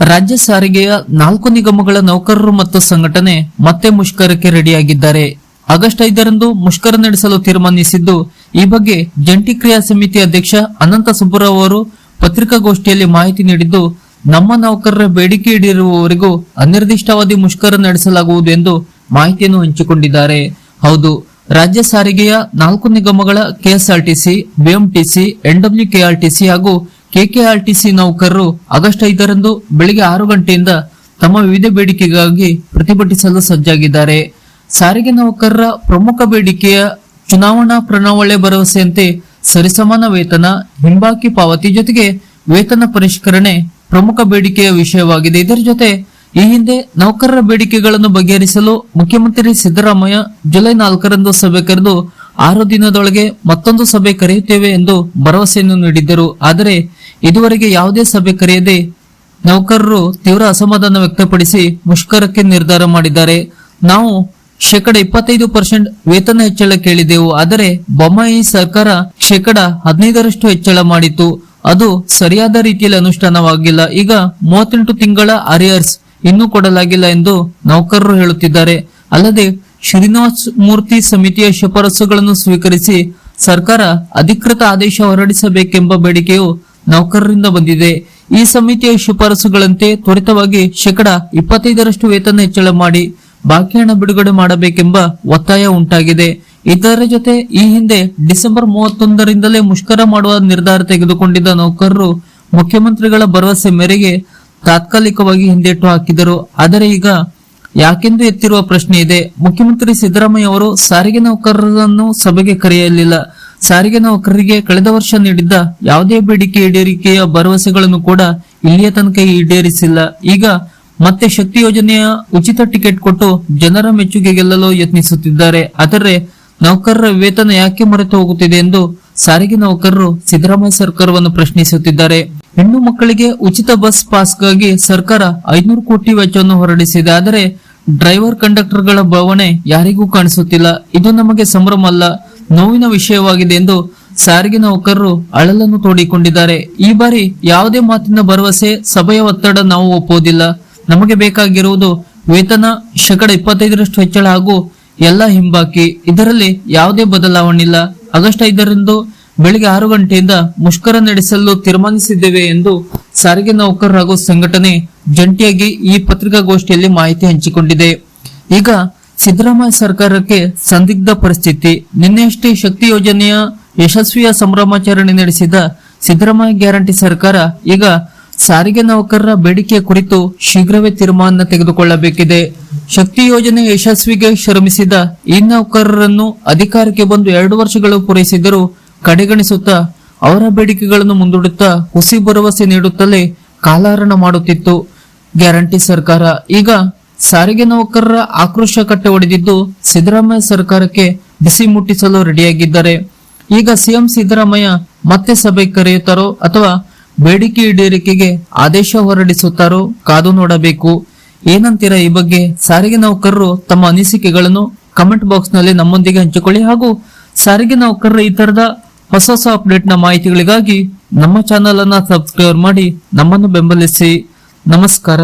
ರಾಜ್ಯ ಸಾರಿಗೆಯ ನಾಲ್ಕು ನಿಗಮಗಳ ನೌಕರರು ಮತ್ತು ಸಂಘಟನೆ ಮತ್ತೆ ಮುಷ್ಕರಕ್ಕೆ ರೆಡಿಯಾಗಿದ್ದಾರೆ. ಆಗಸ್ಟ್ ಐದರಂದು ಮುಷ್ಕರ ನಡೆಸಲು ತೀರ್ಮಾನಿಸಿದ್ದು, ಈ ಬಗ್ಗೆ ಜಂಟಿ ಕ್ರಿಯಾ ಸಮಿತಿ ಅಧ್ಯಕ್ಷ ಅನಂತ ಸುಬ್ಬರಾವ್ ಅವರು ಪತ್ರಿಕಾಗೋಷ್ಠಿಯಲ್ಲಿ ಮಾಹಿತಿ ನೀಡಿದ್ದು, ನಮ್ಮ ನೌಕರರ ಬೇಡಿಕೆ ಈಡೇರುವವರೆಗೂ ಅನಿರ್ದಿಷ್ಟಾವಧಿ ಮುಷ್ಕರ ನಡೆಸಲಾಗುವುದು ಎಂದು ಮಾಹಿತಿಯನ್ನು ಹಂಚಿಕೊಂಡಿದ್ದಾರೆ. ಹೌದು, ರಾಜ್ಯ ಸಾರಿಗೆಯ ನಾಲ್ಕು ನಿಗಮಗಳ ಕೆಎಸ್ಆರ್ಟಿಸಿ, ಬಿಎಂಟಿಸಿ ಎನ್ಡಬ್ಲ್ಯೂಕೆಆರ್ಟಿಸಿ ಹಾಗೂ ಕೆಕೆಆರ್ಟಿಸಿ ನೌಕರರು ಆಗಸ್ಟ್ ಐದರಂದು ಬೆಳಿಗ್ಗೆ ಆರು ಗಂಟೆಯಿಂದ ತಮ್ಮ ವಿವಿಧ ಬೇಡಿಕೆಗಾಗಿ ಪ್ರತಿಭಟಿಸಲು ಸಜ್ಜಾಗಿದ್ದಾರೆ. ಸಾರಿಗೆ ನೌಕರರ ಪ್ರಮುಖ ಬೇಡಿಕೆಯ ಚುನಾವಣಾ ಪ್ರಣಾವಳಿ ಭರವಸೆಯಂತೆ ಸರಿಸಮಾನ ವೇತನ, ಹಿಂಬಾಕಿ ಪಾವತಿ ಜೊತೆಗೆ ವೇತನ ಪರಿಷ್ಕರಣೆ ಪ್ರಮುಖ ಬೇಡಿಕೆಯ ವಿಷಯವಾಗಿದೆ. ಇದರ ಜೊತೆ ಈ ಹಿಂದೆ ನೌಕರರ ಬೇಡಿಕೆಗಳನ್ನು ಬಗೆಹರಿಸಲು ಮುಖ್ಯಮಂತ್ರಿ ಸಿದ್ದರಾಮಯ್ಯ ಜುಲೈ ನಾಲ್ಕರಂದು ಸಭೆ ಕರೆದು ಆರು ದಿನದೊಳಗೆ ಮತ್ತೊಂದು ಸಭೆ ಕರೆಯುತ್ತೇವೆ ಎಂದು ಭರವಸೆಯನ್ನು ನೀಡಿದ್ದರು. ಆದರೆ ಇದುವರೆಗೆ ಯಾವುದೇ ಸಭೆ ಕರೆಯದೆ ನೌಕರರು ತೀವ್ರ ಅಸಮಾಧಾನ ವ್ಯಕ್ತಪಡಿಸಿ ಮುಷ್ಕರಕ್ಕೆ ನಿರ್ಧಾರ ಮಾಡಿದ್ದಾರೆ. ನಾವು ಶೇಕಡ ಇಪ್ಪತ್ತೈದು ಪರ್ಸೆಂಟ್ ವೇತನ ಹೆಚ್ಚಳ ಕೇಳಿದೆವು, ಆದರೆ ಬೊಮ್ಮಾಯಿ ಸರ್ಕಾರ ಶೇಕಡ ಹದಿನೈದರಷ್ಟು ಹೆಚ್ಚಳ ಮಾಡಿತು ಅದು ಸರಿಯಾದ ರೀತಿಯಲ್ಲಿ ಅನುಷ್ಠಾನವಾಗಿಲ್ಲ. ಈಗ ಮೂವತ್ತೆಂಟು ತಿಂಗಳ ಅರಿಯರ್ಸ್ ಇನ್ನೂ ಕೊಡಲಾಗಿಲ್ಲ ಎಂದು ನೌಕರರು ಹೇಳುತ್ತಿದ್ದಾರೆ. ಅಲ್ಲದೆ ಶ್ರೀನಿವಾಸ್ ಮೂರ್ತಿ ಸಮಿತಿಯ ಶಿಫಾರಸುಗಳನ್ನು ಸ್ವೀಕರಿಸಿ ಸರ್ಕಾರ ಅಧಿಕೃತ ಆದೇಶ ಹೊರಡಿಸಬೇಕೆಂಬ ಬೇಡಿಕೆಯು ನೌಕರರಿಂದ ಬಂದಿದೆ. ಈ ಸಮಿತಿಯ ಶಿಫಾರಸುಗಳಂತೆ ತ್ವರಿತವಾಗಿ ಶೇಕಡ ಇಪ್ಪತ್ತೈದರಷ್ಟು ವೇತನ ಹೆಚ್ಚಳ ಮಾಡಿ ಬಾಕಿ ಹಣ ಬಿಡುಗಡೆ ಮಾಡಬೇಕೆಂಬ ಒತ್ತಾಯ ಉಂಟಾಗಿದೆ. ಇದರ ಜೊತೆ ಈ ಹಿಂದೆ ಡಿಸೆಂಬರ್ ಮೂವತ್ತೊಂದರಿಂದಲೇ ಮುಷ್ಕರ ಮಾಡುವ ನಿರ್ಧಾರ ತೆಗೆದುಕೊಂಡಿದ್ದ ನೌಕರರು ಮುಖ್ಯಮಂತ್ರಿಗಳ ಭರವಸೆ ಮೇರೆಗೆ ತಾತ್ಕಾಲಿಕವಾಗಿ ಹಿಂದೇಟು ಹಾಕಿದರು. ಆದರೆ ಈಗ ಯಾಕೆಂದು ಎತ್ತಿರುವ ಪ್ರಶ್ನೆ ಇದೆ. ಮುಖ್ಯಮಂತ್ರಿ ಸಿದ್ದರಾಮಯ್ಯ ಅವರು ಸಾರಿಗೆ ನೌಕರರನ್ನು ಸಭೆಗೆ ಕರೆಯಲಿಲ್ಲ. ಸಾರಿಗೆ ನೌಕರರಿಗೆ ಕಳೆದ ವರ್ಷ ನೀಡಿದ್ದ ಯಾವುದೇ ಬೇಡಿಕೆ ಈಡೇರಿಕೆಯ ಭರವಸೆಗಳನ್ನು ಕೂಡ ಇಲ್ಲಿಯ ತನಕ ಈಡೇರಿಸಿಲ್ಲ. ಈಗ ಮತ್ತೆ ಶಕ್ತಿ ಯೋಜನೆಯ ಉಚಿತ ಟಿಕೆಟ್ ಕೊಟ್ಟು ಜನರ ಮೆಚ್ಚುಗೆ ಗೆಲ್ಲಲು ಯತ್ನಿಸುತ್ತಿದ್ದಾರೆ. ಆದರೆ ನೌಕರರ ವೇತನ ಯಾಕೆ ಮರೆತು ಹೋಗುತ್ತಿದೆ ಎಂದು ಸಾರಿಗೆ ನೌಕರರು ಸಿದ್ದರಾಮಯ್ಯ ಸರ್ಕಾರವನ್ನು ಪ್ರಶ್ನಿಸುತ್ತಿದ್ದಾರೆ. ಹೆಣ್ಣು ಮಕ್ಕಳಿಗೆ ಉಚಿತ ಬಸ್ ಪಾಸ್ಗಾಗಿ ಸರ್ಕಾರ ಐನೂರು ಕೋಟಿ ವೆಚ್ಚವನ್ನು ಹೊರಡಿಸಿದೆ. ಆದರೆ ಡ್ರೈವರ್ ಕಂಡಕ್ಟರ್ಗಳ ಭಾವನೆ ಯಾರಿಗೂ ಕಾಣಿಸುತ್ತಿಲ್ಲ. ಇದು ನಮಗೆ ಸಂಭ್ರಮ ಅಲ್ಲ. ನೋವಿನ ವಿಷಯವಾಗಿದೆ ಎಂದು ಸಾರಿಗೆ ನೌಕರರು ಅಳಲನ್ನು ತೋಡಿಕೊಂಡಿದ್ದಾರೆ. ಈ ಬಾರಿ ಯಾವುದೇ ಮಾತಿನ ಭರವಸೆ, ಸಭೆಯ ಒತ್ತಡ ನಾವು ಒಪ್ಪುವುದಿಲ್ಲ. ನಮಗೆ ಬೇಕಾಗಿರುವುದು ವೇತನ, ಶೇಕಡ ಇಪ್ಪತ್ತೈದರಷ್ಟು ಹೆಚ್ಚಳ ಹಾಗೂ ಎಲ್ಲ ಹಿಂಬಾಕಿ. ಇದರಲ್ಲಿ ಯಾವುದೇ ಬದಲಾವಣೆ ಇಲ್ಲ ಆಗಸ್ಟ್ ಐದರಂದು ಬೆಳಿಗ್ಗೆ ಆರು ಗಂಟೆಯಿಂದ ಮುಷ್ಕರ ನಡೆಸಲು ತೀರ್ಮಾನಿಸಿದ್ದೇವೆ ಎಂದು ಸಾರಿಗೆ ನೌಕರರು ಹಾಗೂ ಸಂಘಟನೆ ಜಂಟಿಯಾಗಿ ಈ ಪತ್ರಿಕಾಗೋಷ್ಠಿಯಲ್ಲಿ ಮಾಹಿತಿ ಹಂಚಿಕೊಂಡಿದೆ. ಈಗ ಸಿದ್ದರಾಮಯ್ಯ ಸರ್ಕಾರಕ್ಕೆ ಸಂದಿಗ್ಧ ಪರಿಸ್ಥಿತಿ. ನಿನ್ನೆಯಷ್ಟೇ ಶಕ್ತಿ ಯೋಜನೆಯ ಯಶಸ್ವಿಯ ಸಂಭ್ರಮಾಚರಣೆ ನಡೆಸಿದ ಸಿದ್ದರಾಮಯ್ಯ ಗ್ಯಾರಂಟಿ ಸರ್ಕಾರ ಈಗ ಸಾರಿಗೆ ನೌಕರರ ಬೇಡಿಕೆ ಕುರಿತು ಶೀಘ್ರವೇ ತೀರ್ಮಾನ ತೆಗೆದುಕೊಳ್ಳಬೇಕಿದೆ. ಶಕ್ತಿ ಯೋಜನೆ ಯಶಸ್ವಿಗೆ ಶ್ರಮಿಸಿದ ಈ ನೌಕರರನ್ನು ಅಧಿಕಾರಕ್ಕೆ ಬಂದು ಎರಡು ವರ್ಷಗಳು ಪೂರೈಸಿದರೂ ಕಡೆಗಣಿಸುತ್ತಾ ಅವರ ಬೇಡಿಕೆಗಳನ್ನು ಮುಂದೂಡುತ್ತಾ ಹುಸಿ ಭರವಸೆ ನೀಡುತ್ತಲೇ ಕಾಲಹರಣ ಮಾಡುತ್ತಿತ್ತು. ಗ್ಯಾರಂಟಿ ಸರ್ಕಾರ ಈಗ ಸಾರಿಗೆ ನೌಕರರ ಆಕ್ರೋಶ ಕಟ್ಟೆ ಒಡೆದಿದ್ದು ಸಿದ್ದರಾಮಯ್ಯ ಸರ್ಕಾರಕ್ಕೆ ಬಿಸಿ ಮುಟ್ಟಿಸಲು ರೆಡಿಯಾಗಿದ್ದಾರೆ. ಈಗ ಸಿಎಂ ಸಿದ್ದರಾಮಯ್ಯ ಮತ್ತೆ ಸಭೆ ಕರೆಯುತ್ತಾರೋ ಅಥವಾ ಬೇಡಿಕೆ ಈಡೇರಿಕೆಗೆ ಆದೇಶ ಹೊರಡಿಸುತ್ತಾರೋ ಕಾದು ನೋಡಬೇಕು. ಏನಂತೀರ ಈ ಬಗ್ಗೆ ಸಾರಿಗೆ ನೌಕರರು ತಮ್ಮ ಅನಿಸಿಕೆಗಳನ್ನು ಕಮೆಂಟ್ ಬಾಕ್ಸ್ನಲ್ಲಿ ನಮ್ಮೊಂದಿಗೆ ಹಂಚಿಕೊಳ್ಳಿ ಹಾಗೂ ಸಾರಿಗೆ ನೌಕರರ ಈ ತರದ ಹೊಸ ಹೊಸ ಅಪ್ಡೇಟ್ನ ಮಾಹಿತಿಗಳಿಗಾಗಿ ನಮ್ಮ ಚಾನೆಲ್ ಅನ್ನ ಸಬ್ಸ್ಕ್ರೈಬ್ ಮಾಡಿ ನಮ್ಮನ್ನು ಬೆಂಬಲಿಸಿ. ನಮಸ್ಕಾರ.